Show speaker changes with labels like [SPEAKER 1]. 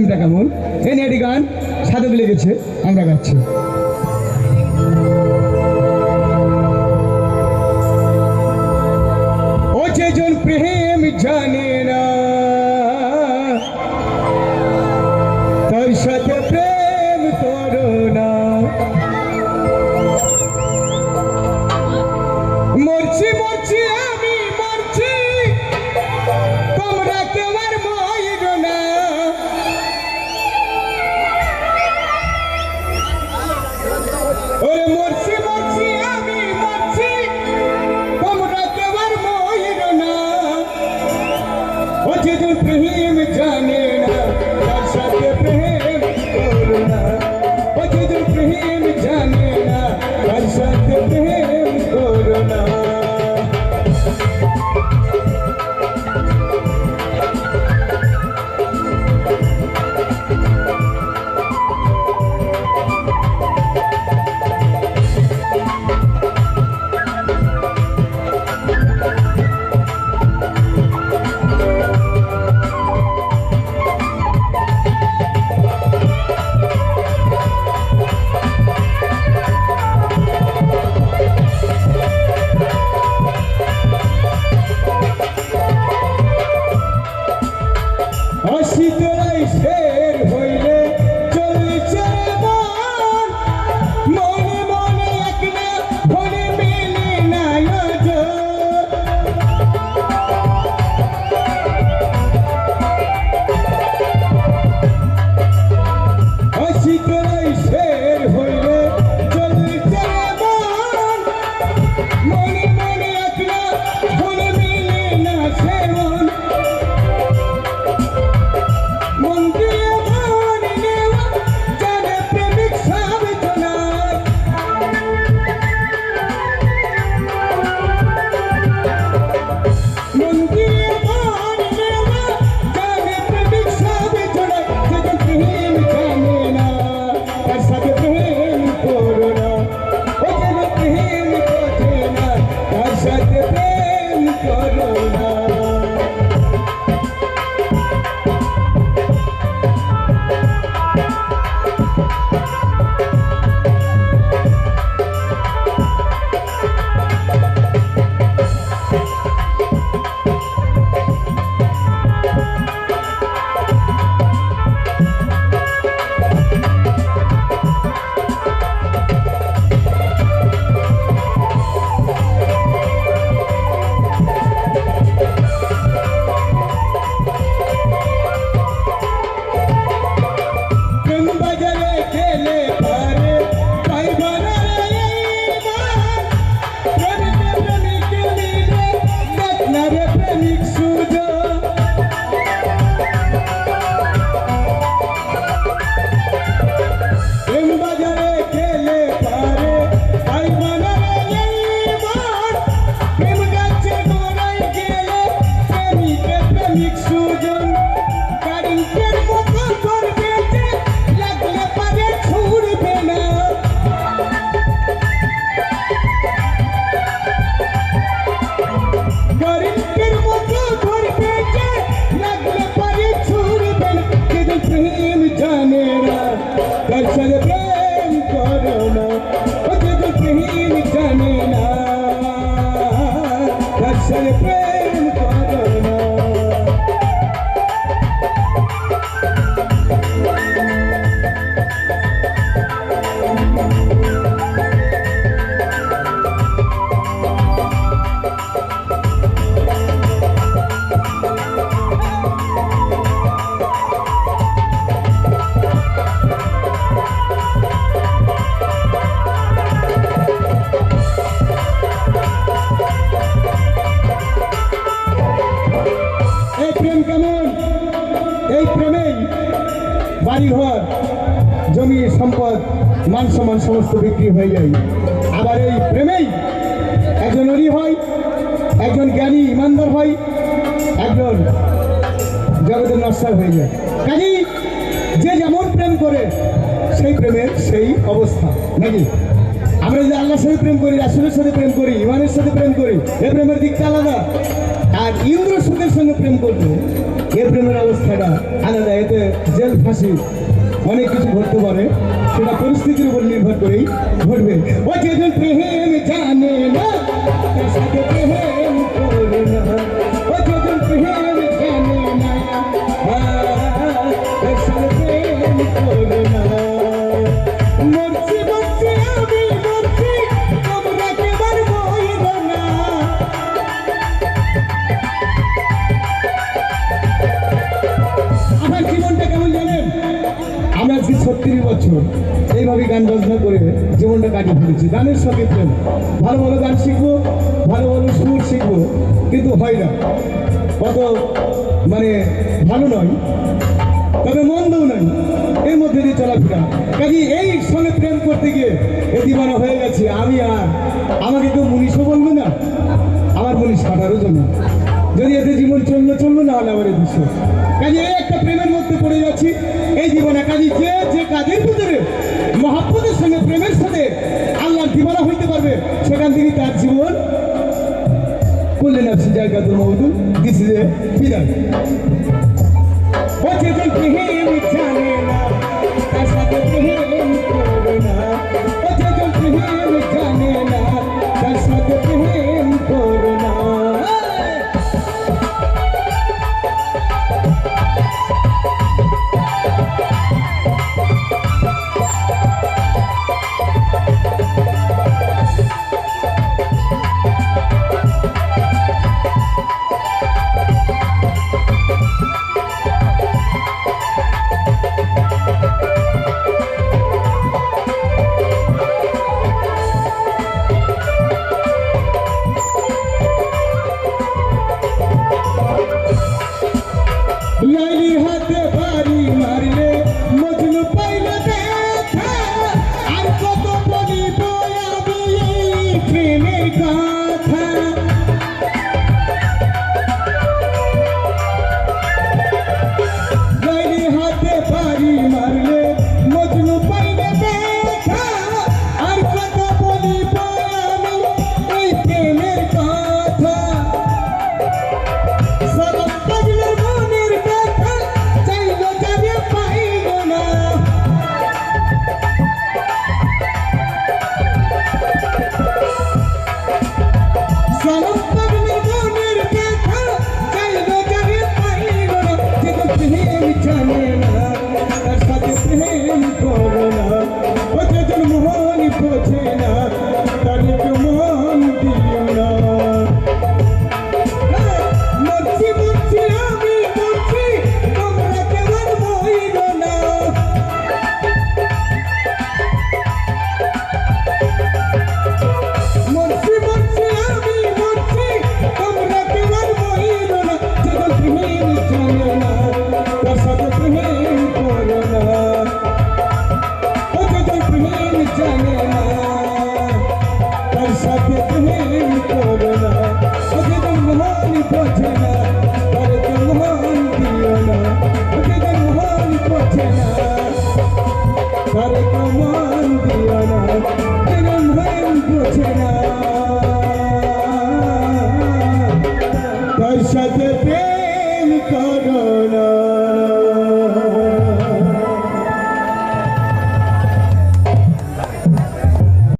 [SPEAKER 1] প্রেমটা কেমন এই নেডি গান সাধক লেগেছে আমরা গাচ্ছি। বাড়িঘর জমি, সম্পদ, মান সম্মান সমস্ত বিক্রি হয়ে যায়। আবার এই প্রেমেই একজন অরি হয়, একজন জ্ঞানী ইমানদার হয়, একজন জগতের নস্যার হয়ে যায়। কাজেই যে যেমন প্রেম করে, সেই প্রেমের সেই অবস্থা, নাকি? আমরা যদি আল্লাহর সাথে প্রেম করি, রাসুলের সাথে প্রেম করি ইমানের সাথে প্রেম করি, এ প্রেমের দিকটা আলাদা। আর ইন্দ্র সুখের সঙ্গে প্রেম করতে এ প্রেমের অবস্থাটা আলাদা, এতে জেল ফাঁসি অনেক কিছু ঘটতে পারে। সেটা পরিস্থিতির উপর নির্ভর করেই ঘটবে। ও যেদিন প্রেম জানে না, তার সাথে প্রেম করে না। ও যেদিন প্রেম জানে না, তার সাথে প্রেম করে না। ছত্রিশ বছর এইভাবে গান বাজনা করে জীবনটা কাটিয়ে ফেলেছি। গানের সঙ্গে প্রেম। ভালো ভালো গান শিখব, ভালো ভালো সুর শিখব, কিন্তু হয় না। কত মানে ভালো নয়, তবে মন্দও নয়। এর মধ্যে দিয়ে চলাফেরা। কাজে এই সঙ্গে প্রেম করতে গিয়ে এ দিবানা হয়ে গেছে। আমি আর আমাকে কেউ মুনিশও বলবে না, আমার মুনিশ কাটারও জন্য। যদি এতে জীবন চলল চলল না হলে আমার এ দৃশ্য। কাজে এই মধ্যে পড়ে যাচ্ছি। এই জীবনে কাজে যে যে কাজের ভিতরে মহাপ্রদের সঙ্গে প্রেমের সাথে আল্লাহর দিবানা হইতে পারবে, সেখান থেকে তার জীবন করলেন আপনি জায়গা তো মহদু দিস ইজ এ বিদায় ও যে জানে না তার সাথে তুমি করো না